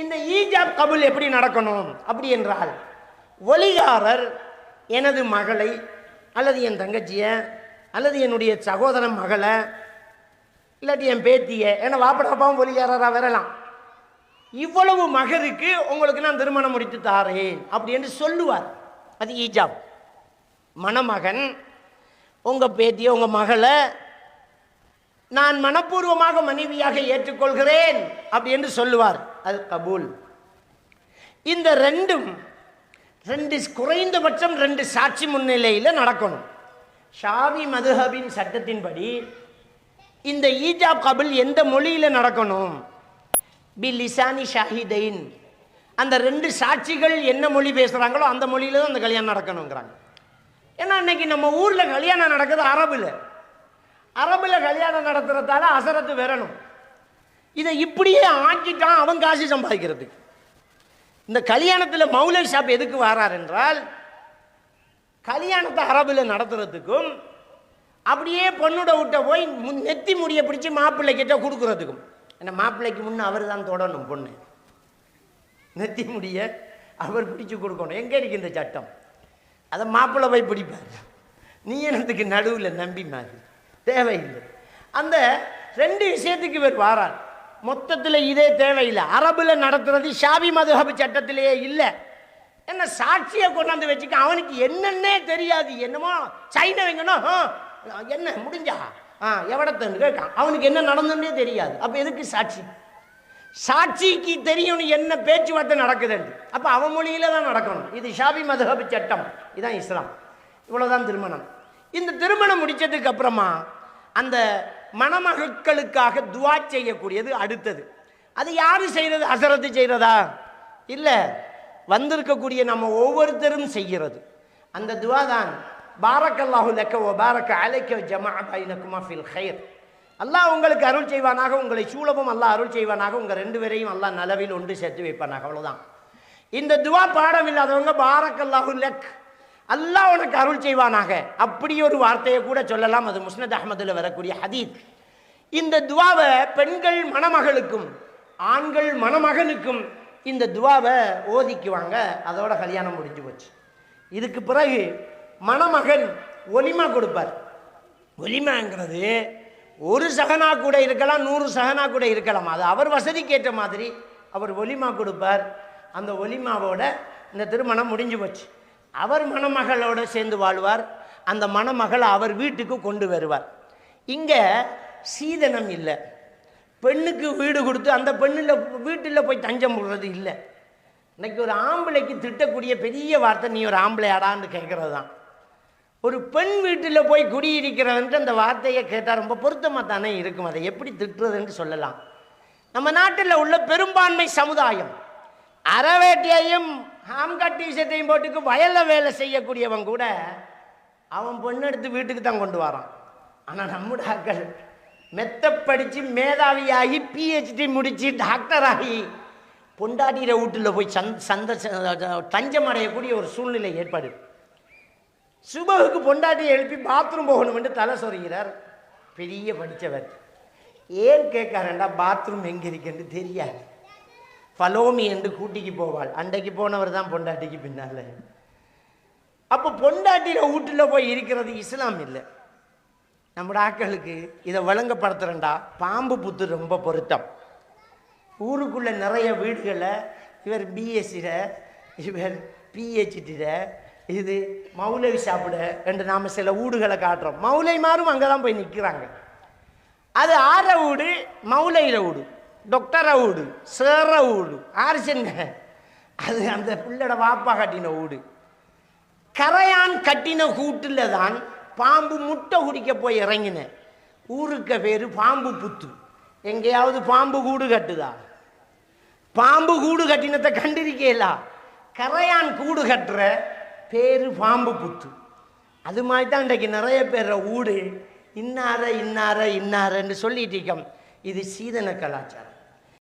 இந்த ஈஜாப் கபுல் எப்படி நடக்கணும்? அப்படி என்றால் ஒலிகாரர் எனது மகளை அல்லது என் தங்கச்சியை அல்லது என்னுடைய சகோதரன் மகளை இல்லாட்டி என் பேத்தியை ஏன்னா வாப்படாப்பாவும் ஒலிகாரராக வரலாம். இவ்வளவு மகருக்கு உங்களுக்கு நான் திருமணம் முடித்து தாரேன் அப்படி என்று சொல்லுவார். அது ஈஜாப். மணமகன் உங்கள் பேத்தியை உங்கள் மகளை நான் மனப்பூர்வமாக மனைவியாக ஏற்றுக்கொள்கிறேன் அப்படி என்று சொல்லுவார். அது கபூல் இந்த ரெண்டும் ரெண்டு குறைந்தபட்சம் ரெண்டு சாட்சி முன்னிலையில் நடக்கணும். ஷாவி மதுஹபின் சட்டத்தின்படி இந்த ஈஜாப் கபுல் எந்த மொழியில் நடக்கணும்? பி லிசானி ஷாஹிதைன். அந்த ரெண்டு சாட்சிகள் என்ன மொழி பேசுகிறாங்களோ அந்த மொழியில் தான் அந்த கல்யாணம் நடக்கணுங்கிறாங்க. ஏன்னா இன்னைக்கு நம்ம ஊரில் கல்யாணம் நடக்குது அரபில். அரபில் கல்யாணம் நடத்துறதால அசரத்து வரணும் இதை இப்படியே ஆக்கிட்டான் அவன் காசு சம்பாதிக்கிறதுக்கு இந்த கல்யாணத்தில் மௌலை ஷாப் எதுக்கு வரார் என்றால் கல்யாணத்தை அரபில் நடத்துறதுக்கும் அப்படியே பொண்ணோட விட்ட போய் முன் நெத்தி முடியை பிடிச்சி மாப்பிள்ளை கிட்ட கொடுக்குறதுக்கும். ஏன்னா மாப்பிள்ளைக்கு முன்னே அவர் தான் தொடணும் பொண்ணு. நெத்தி முடிய அவர் பிடிச்சி கொடுக்கணும். எங்கே இருக்கு இந்த சட்டம்? அதை மாப்பிள்ளை போய் பிடிப்பார். நீ எனத்துக்கு நடுவில் நம்பி மாதிரி தேவையில்லை. அந்த ரெண்டு விஷயத்துக்கு இவர் வாரார். மொத்தத்தில் இதே தேவையில்லை. அரபில் நடத்துறது ஷாபி மதுஹபு சட்டத்திலேயே இல்லை. என்ன சாட்சியை கொண்டாந்து வச்சுக்க அவனுக்கு என்னன்னே தெரியாது. என்னமோ சைனை வைங்கணும் என்ன முடிஞ்சா? ஆ எவடத்தன்னு கேட்கான். அவனுக்கு என்ன நடந்துன்னே தெரியாது. அப்போ எதுக்கு சாட்சி? சாட்சிக்கு தெரியும் என்ன பேச்சுவார்த்தை நடக்குதுன்னு அப்போ அவன் மொழியில் தான் நடக்கணும். இது ஷாபி மதுஹபு சட்டம். இதுதான் இஸ்லாம். இவ்வளோதான் திருமணம். இந்த திருமணம் முடித்ததுக்கு அப்புறமா அந்த மணமகளுக்காக துவா செய்யக்கூடியது அடுத்தது. அது யார் செய்கிறது அசரத்து செய்கிறதா இல்லை வந்திருக்கக்கூடிய நம்ம ஒவ்வொருத்தரும் செய்கிறது. அந்த துவா தான் பாரக்கல்லாஹு லக்க ஓ பாரக்க அலைக்க ஜமா பைனக்குமா ஃபில் ஹைர் அல்லாஹ் உங்களுக்கு அருள் செய்வானாக உங்களை சூழவும் அல்லாஹ் அருள் செய்வானாக உங்கள் ரெண்டு பேரையும் அல்லாஹ் நலவில் ஒன்று சேர்த்து வைப்பானாக. அவ்வளோதான் இந்த துவா பாடம் இல்லாதவங்க பாரக்கல்லாஹு லக் அல்லாஹ் உனக்கு அருள் செய்வானாக. அப்படி ஒரு வார்த்தையை கூட சொல்லலாம். அது முஸ்னத் அஹமதில் வரக்கூடிய ஹதீத் இந்த துவாவை பெண்கள் மணமகளுக்கும் ஆண்கள் மணமகனுக்கும் இந்த துவாவை ஓதிக்குவாங்க. அதோட கல்யாணம் முடிஞ்சு போச்சு. இதுக்கு பிறகு மணமகன் ஒலிமா கொடுப்பார். ஒலிமாங்கிறது ஒரு சகனா கூட இருக்கலாம் நூறு சகனா கூட இருக்கலாம். அது அவர் வசதிக்கு ஏற்ற மாதிரி அவர் ஒலிமா கொடுப்பார். அந்த ஒலிமாவோட இந்த திருமணம் முடிஞ்சு போச்சு. அவர் மணமகளோடு சேர்ந்து வாழ்வார். அந்த மணமகளை அவர் வீட்டுக்கு கொண்டு வருவார். இங்கே சீதனம் இல்லை. பெண்ணுக்கு வீடு கொடுத்து அந்த பெண்ணில் வீட்டில் போய் தஞ்சம் போடுறது இல்லை. இன்னைக்கு ஒரு ஆம்பளைக்கு திட்டக்கூடிய பெரிய வார்த்தை நீ ஒரு ஆம்பளை ஆடான்னு கேட்குறது தான். ஒரு பெண் வீட்டில் போய் குடியிருக்கிறவன்ட்டு அந்த வார்த்தையை கேட்டால் ரொம்ப பொருத்தமாக தானே இருக்கும். அதை எப்படி திட்டுறதுன்னு சொல்லலாம். நம்ம நாட்டில் உள்ள பெரும்பான்மை சமுதாயம் அறவேட்டியையும் ஹாம்கா டிஷர்ட்டையும் போட்டுக்கு வயலில் வேலை செய்யக்கூடியவன் கூட அவன் பொண்ணு எடுத்து வீட்டுக்கு தான் கொண்டு வரான். ஆனால் நம்ம டாக்டர் மெத்த படித்து மேதாவியாகி பிஹெச்டி முடித்து டாக்டர் ஆகி பொண்டாட்டிகிற வீட்டில் போய் சந்த சந்த தஞ்சம் அடையக்கூடிய ஒரு சூழ்நிலை ஏற்பாடு. சுபகுக்கு பொண்டாட்டியை எழுப்பி பாத்ரூம் போகணும்னு தலை சொருகிறார். பெரிய படித்தவர் ஏன் கேட்காரண்டா பாத்ரூம் எங்கே இருக்குன்னு தெரியாது. ஃபலோமி என்று கூட்டிக்கு போவாள். அன்றைக்கு போனவர் தான் பொண்டாட்டிக்கு பின்னால். அப்போ பொண்டாட்டியில் வீட்டில் போய் இருக்கிறது இஸ்லாம் இல்லை. நம்முடைய ஆக்களுக்கு இதை வழங்கப்படுத்துகிறேன்டா பாம்பு புத்து ரொம்ப பொருத்தம். ஊருக்குள்ளே நிறைய வீடுகளை இவர் பிஎஸ்சியில் இவர் பிஹெச்டியில் இது மௌலவி சாப்பிட என்று நாம் சில வீடுகளை காட்டுறோம். மௌலை மாறும் அங்கே தான் போய் நிற்கிறாங்க அது ஆற வீடு மௌலையில் வீடு. டாக்டரை வீடு சேர வீடு ஆரிசங்க அது அந்த பிள்ளோட வாப்பா கட்டின வீடு கரையான் கட்டின கூட்டில் தான் பாம்பு முட்டை குடிக்க போய் இறங்கினேன் ஊருக்க பேர் பாம்பு புத்து. எங்கேயாவது பாம்பு கூடு கட்டுதா? பாம்பு கூடு கட்டினத்தை கண்டிருக்கேலா. கரையான் கூடு கட்டுற பேர் பாம்பு புத்து. அது மாதிரி தான் இன்றைக்கு நிறைய பேர் ஊடு இன்னார இன்னார இன்னாரன்னு சொல்லிட்டு இருக்கோம். இது சீதன கலாச்சாரம்.